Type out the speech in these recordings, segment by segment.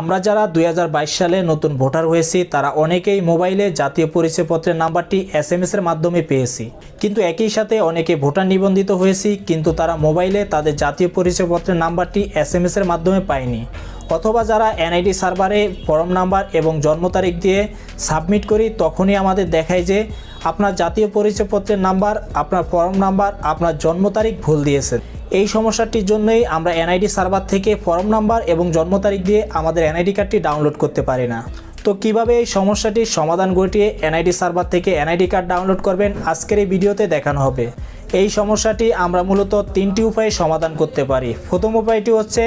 আমরা যারা দুই হাজার বাইশ সালে নতুন ভোটার হয়েছি, তারা অনেকেই মোবাইলে জাতীয় পরিচয়পত্রের নাম্বারটি এস এম এর মাধ্যমে পেয়েছি। কিন্তু একই সাথে অনেকে ভোটার নিবন্ধিত হয়েছি, কিন্তু তারা মোবাইলে তাদের জাতীয় পরিচয়পত্রের নাম্বারটি এস এম এর মাধ্যমে পায়নি। অথবা যারা এনআইডি সার্ভারে ফর্ম নাম্বার এবং জন্ম তারিখ দিয়ে সাবমিট করি, তখনই আমাদের দেখায় যে আপনার জাতীয় পরিচয়পত্রের নাম্বার, আপনার ফর্ম নাম্বার, আপনার জন্ম তারিখ ভুল দিয়েছেন। এই সমস্যাটির জন্যই আমরা এনআইডি সার্ভার থেকে ফর্ম নাম্বার এবং জন্ম তারিখ দিয়ে আমাদের এনআইডি কার্ডটি ডাউনলোড করতে পারি না। তো কীভাবে এই সমস্যাটির সমাধান ঘটিয়ে এনআইডি সার্ভার থেকে এনআইডি কার্ড ডাউনলোড করবেন আজকের এই ভিডিওতে দেখানো হবে। এই সমস্যাটি আমরা মূলত তিনটি উপায়ে সমাধান করতে পারি। প্রথম উপায়টি হচ্ছে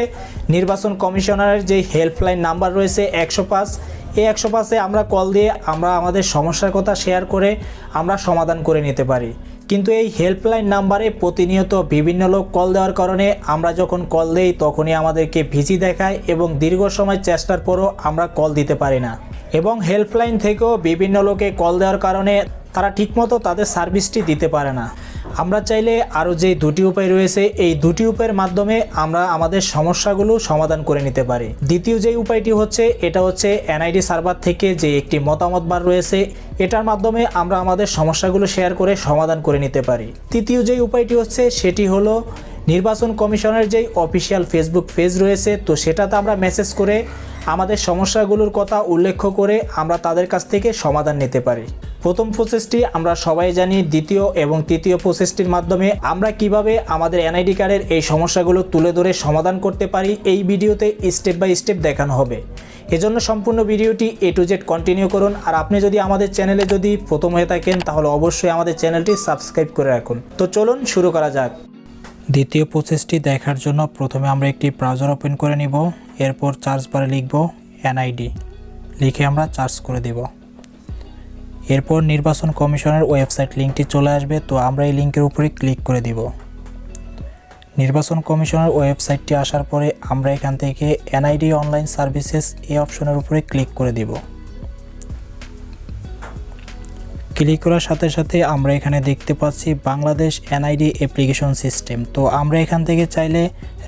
নির্বাচন কমিশনারের যে হেল্পলাইন নাম্বার রয়েছে একশো পাঁচ, এই একশো পাঁচে আমরা কল দিয়ে আমরা আমাদের সমস্যার কথা শেয়ার করে আমরা সমাধান করে নিতে পারি। কিন্তু এই হেল্পলাইন নাম্বারে প্রতিনিয়ত বিভিন্ন লোক কল দেওয়ার কারণে আমরা যখন কল দেই তখনই আমাদেরকে ভিজি দেখায় এবং দীর্ঘ সময় চেষ্টার পরও আমরা কল দিতে পারি না। এবং হেল্পলাইন থেকেও বিভিন্ন লোকে কল দেওয়ার কারণে তারা ঠিকমতো তাদের সার্ভিসটি দিতে পারে না। আমরা চাইলে আরও যে দুটি উপায় রয়েছে, এই দুটি উপায়ের মাধ্যমে আমরা আমাদের সমস্যাগুলো সমাধান করে নিতে পারি। দ্বিতীয় যে উপায়টি হচ্ছে, এটা হচ্ছে এনআইডি সার্ভার থেকে যে একটি মতামত বার রয়েছে, এটার মাধ্যমে আমরা আমাদের সমস্যাগুলো শেয়ার করে সমাধান করে নিতে পারি। তৃতীয় যে উপায়টি হচ্ছে, সেটি হলো নির্বাচন কমিশনের যেই অফিসিয়াল ফেসবুক পেজ রয়েছে, তো সেটাতে আমরা মেসেজ করে আমাদের সমস্যাগুলোর কথা উল্লেখ করে আমরা তাদের কাছ থেকে সমাধান নিতে পারি। প্রথম প্রসেসটি আমরা সবাই জানি, দ্বিতীয় এবং তৃতীয় প্রসেসটির মাধ্যমে আমরা কীভাবে আমাদের এনআইডি কার্ডের এই সমস্যাগুলো তুলে ধরে সমাধান করতে পারি, এই ভিডিওতে স্টেপ বাই স্টেপ দেখানো হবে। এজন্য সম্পূর্ণ ভিডিওটি এ টু জেড কন্টিনিউ করুন, আর আপনি যদি আমাদের চ্যানেলে যদি প্রথম হয়ে থাকেন, তাহলে অবশ্যই আমাদের চ্যানেলটি সাবস্ক্রাইব করে রাখুন। তো চলুন শুরু করা যাক। দ্বিতীয় প্রসেসটি দেখার জন্য প্রথমে আমরা একটি ব্রাউজার ওপেন করে নিব, এরপর চার্জ বারে লিখব এনআইডি লিখে আমরা চার্জ করে দেব। এরপর নির্বাচন কমিশনের ওয়েবসাইট লিঙ্কটি চলে আসবে, তো আমরা এই লিঙ্কের উপরে ক্লিক করে দিব। নির্বাচন কমিশনের ওয়েবসাইটটি আসার পরে আমরা এখান থেকে এনআইডি অনলাইন সার্ভিসেস এই অপশনের উপরে ক্লিক করে দিব। ক্লিক করার সাথে সাথে আমরা এখানে দেখতে পাচ্ছি বাংলাদেশ এনআইডি অ্যাপ্লিকেশন সিস্টেম তো আমরা এখান থেকে চাইলে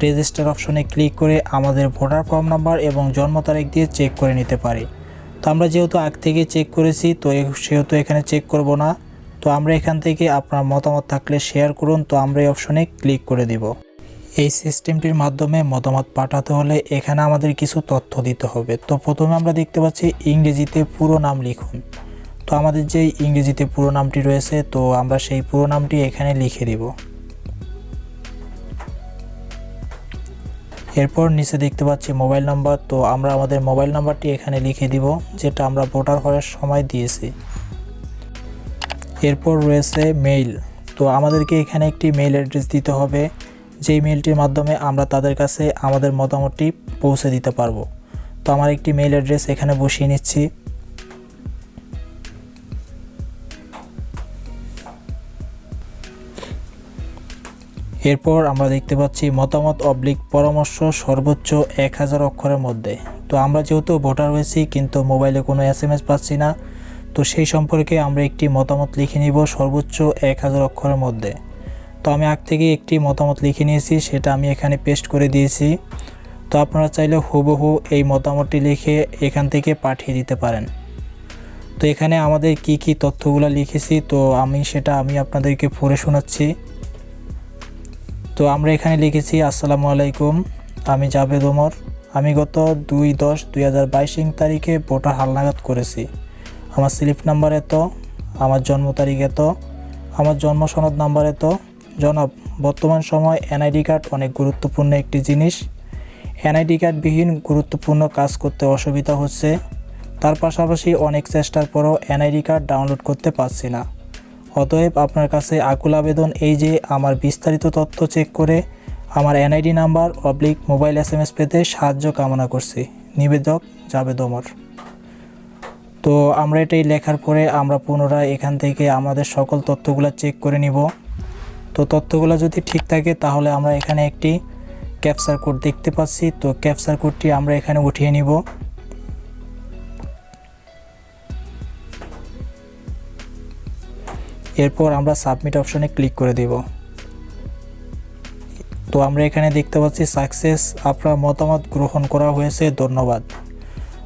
রেজিস্টার অপশনে ক্লিক করে আমাদের ভোটার ফর্ম নাম্বার এবং জন্ম তারিখ দিয়ে চেক করে নিতে পারি। তো আমরা যেহেতু আগ থেকে চেক করেছি, তো সেহেতু এখানে চেক করব না। তো আমরা এখান থেকে আপনার মতামত থাকলে শেয়ার করুন, তো আমরা এই অপশনে ক্লিক করে দিব। এই সিস্টেমটির মাধ্যমে মতামত পাঠাতে হলে এখানে আমাদের কিছু তথ্য দিতে হবে। তো প্রথমে আমরা দেখতে পাচ্ছি ইংরেজিতে পুরো নাম লিখুন। তো আমাদের যে ইংরেজিতে পুরো নামটি রয়েছে, তো আমরা সেই পুরো নামটি এখানে লিখে দিব। এরপর নিচে দেখতে পাচ্ছি মোবাইল নাম্বার, তো আমরা আমাদের মোবাইল নাম্বারটি এখানে লিখে দিব, যেটা আমরা ভোটার হওয়ার সময় দিয়েছি। এরপর রয়েছে মেইল, তো আমাদেরকে এখানে একটি মেইল অ্যাড্রেস দিতে হবে, যেই মেইলটির মাধ্যমে আমরা তাদের কাছে আমাদের মতামতটি পৌঁছে দিতে পারব। তো আমার একটি মেইল অ্যাড্রেস এখানে বসিয়ে নিচ্ছি। এরপর আমরা দেখতে পাচ্ছি মতামত অবলিক পরামর্শ সর্বোচ্চ এক হাজার অক্ষরের মধ্যে। তো আমরা যেহেতু ভোটার হয়েছি, কিন্তু মোবাইলে কোনো এস এম এস পাচ্ছি না, তো সেই সম্পর্কে আমরা একটি মতামত লিখে নিব সর্বোচ্চ এক হাজার অক্ষরের মধ্যে। তো আমি আগ থেকে একটি মতামত লিখে নিয়েছি, সেটা আমি এখানে পেস্ট করে দিয়েছি। তো আপনারা চাইলে হুবহু এই মতামতটি লিখে এখান থেকে পাঠিয়ে দিতে পারেন। তো এখানে আমাদের কি কি তথ্যগুলো লিখেছি, তো আমি সেটা আমি আপনাদেরকে পড়ে শোনাচ্ছি। তো আমরা এখানে লিখেছি, আসসালামু আলাইকুম, আমি জাভেদ ওমর। আমি গত দুই দশ দুই হাজার বাইশ তারিখে ভোটার হালনাগাদ করেছি। আমার স্লিপ নাম্বার এত, আমার জন্ম তারিখ এত, আমার জন্ম সনদ নাম্বার এত। জনাব, বর্তমান সময় এনআইডি কার্ড অনেক গুরুত্বপূর্ণ একটি জিনিস। এনআইডি কার্ডবিহীন গুরুত্বপূর্ণ কাজ করতে অসুবিধা হচ্ছে। তার পাশাপাশি অনেক চেষ্টার পরও এনআইডি কার্ড ডাউনলোড করতে পারছি না। অতএব আপনার কাছে আকুল আবেদন এই যে আমার বিস্তারিত তথ্য চেক করে আমার এনআইডি নাম্বার অবলিক মোবাইল এস এম এস পেতে সাহায্য কামনা করছি। নিবেদক জাবেদ ওমর। তো আমরা এটাই লেখার পরে আমরা পুনরায় এখান থেকে আমাদের সকল তথ্যগুলো চেক করে নিব। তো তথ্যগুলো যদি ঠিক থাকে তাহলে আমরা এখানে একটি ক্যাপচার কোড দেখতে পাচ্ছি। তো ক্যাপচার কোডটি আমরা এখানে উঠিয়ে নিব। এরপর আমরা সাবমিট অপশনে ক্লিক করে দেব। তো আমরা এখানে দেখতে পাচ্ছি সাকসেস, আপনার মতামত গ্রহণ করা হয়েছে, ধন্যবাদ।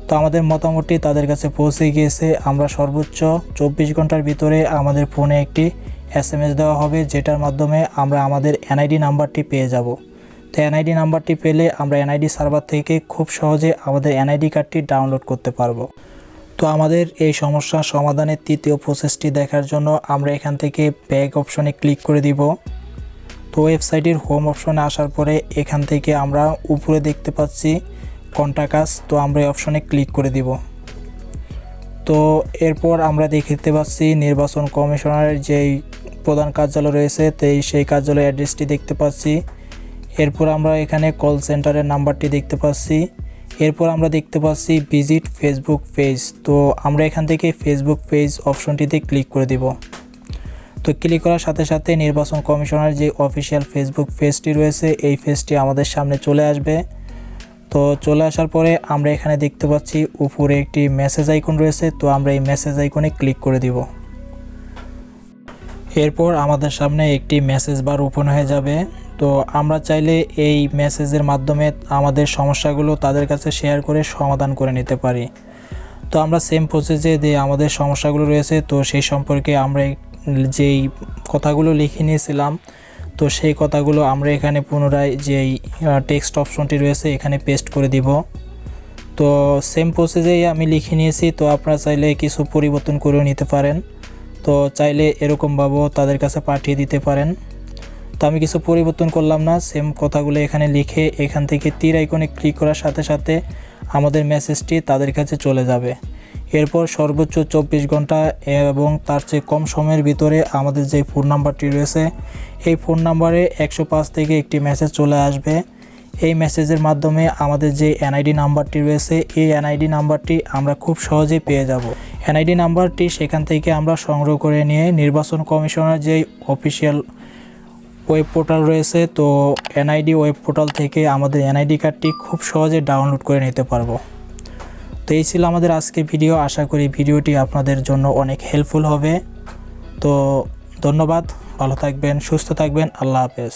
তো আমাদের মতামতটি তাদের কাছে পৌঁছে গিয়েছে। আমরা সর্বোচ্চ চব্বিশ ঘণ্টার ভিতরে আমাদের ফোনে একটি এস এম দেওয়া হবে, যেটার মাধ্যমে আমরা আমাদের এনআইডি নাম্বারটি পেয়ে যাব। তো এনআইডি নাম্বারটি পেলে আমরা এনআইডি সার্ভার থেকে খুব সহজে আমাদের এনআইডি কার্ডটি ডাউনলোড করতে পারব। তো আমাদের এই সমস্যা সমাধানের তৃতীয় প্রসেসটি দেখার জন্য আমরা এখান থেকে ব্যাক অপশনে ক্লিক করে দিব। তো ওয়েবসাইটের হোম অপশনে আসার পরে এখান থেকে আমরা উপরে দেখতে পাচ্ছি কন্টাকাস তো আমরা এই অপশনে ক্লিক করে দিব। তো এরপর আমরা দেখতে পাচ্ছি নির্বাচন কমিশনারের যেই প্রধান কার্যালয় রয়েছে তেই সেই কার্যালয় অ্যাড্রেসটি দেখতে পাচ্ছি। এরপর আমরা এখানে কল সেন্টারের নাম্বারটি দেখতে পাচ্ছি। এরপর আমরা দেখতে পাচ্ছি ভিজিট ফেসবুক পেজ তো আমরা এখান থেকে ফেসবুক পেজ অপশনটিতে ক্লিক করে দিব। তো ক্লিক করার সাথে সাথে নির্বাচন কমিশনার যে অফিসিয়াল ফেসবুক পেজটি রয়েছে, এই পেজটি আমাদের সামনে চলে আসবে। তো চলে আসার পরে আমরা এখানে দেখতে পাচ্ছি উপরে একটি মেসেজ আইকন রয়েছে, তো আমরা এই মেসেজ আইকনে ক্লিক করে দিব। এরপর আমাদের সামনে একটি মেসেজ বার ওপেন হয়ে যাবে। তো আমরা চাইলে এই মেসেজের মাধ্যমে আমাদের সমস্যাগুলো তাদের কাছে শেয়ার করে সমাধান করে নিতে পারি। তো আমরা সেম প্রসেসে যে আমাদের সমস্যাগুলো রয়েছে, তো সেই সম্পর্কে আমরা যেই কথাগুলো লিখে নিয়েছিলাম, তো সেই কথাগুলো আমরা এখানে পুনরায় যেই টেক্সট অপশনটি রয়েছে এখানে পেস্ট করে দিব। তো সেম প্রসেসেই আমি লিখে নিয়েছি, তো আপনারা চাইলে কিছু পরিবর্তন করেও নিতে পারেন। তো চাইলে এরকমভাবেও তাদের কাছে পাঠিয়ে দিতে পারেন। তো আমি কিছু পরিবর্তন করলাম না সেম কথাগুলো এখানে লিখে এখান থেকে তীর আইকনে ক্লিক করার সাথে সাথে আমাদের মেসেজটি তাদের কাছে চলে যাবে। এরপর সর্বোচ্চ চব্বিশ ঘণ্টা এবং তার চেয়ে কম সময়ের ভিতরে আমাদের যে ফোন নাম্বারটি রয়েছে, এই ফোন নাম্বারে একশো পাঁচ থেকে একটি মেসেজ চলে আসবে। এই মেসেজের মাধ্যমে আমাদের যে এনআইডি নাম্বারটি রয়েছে, এই এনআইডি নাম্বারটি আমরা খুব সহজেই পেয়ে যাব। এনআইডি নাম্বারটি সেখান থেকে আমরা সংগ্রহ করে নিয়ে নির্বাচন কমিশনের যে অফিসিয়াল ওয়েব পোর্টাল রয়েছে, তো এনআইডি ওয়েব পোর্টাল থেকে আমাদের এনআইডি কার্ডটি খুব সহজে ডাউনলোড করে নিতে পারব। তো এই ছিল আমাদের আজকে ভিডিও আশা করি ভিডিওটি আপনাদের জন্য অনেক হেল্পফুল হবে। তো ধন্যবাদ, ভালো থাকবেন, সুস্থ থাকবেন, আল্লাহ হাফেজ।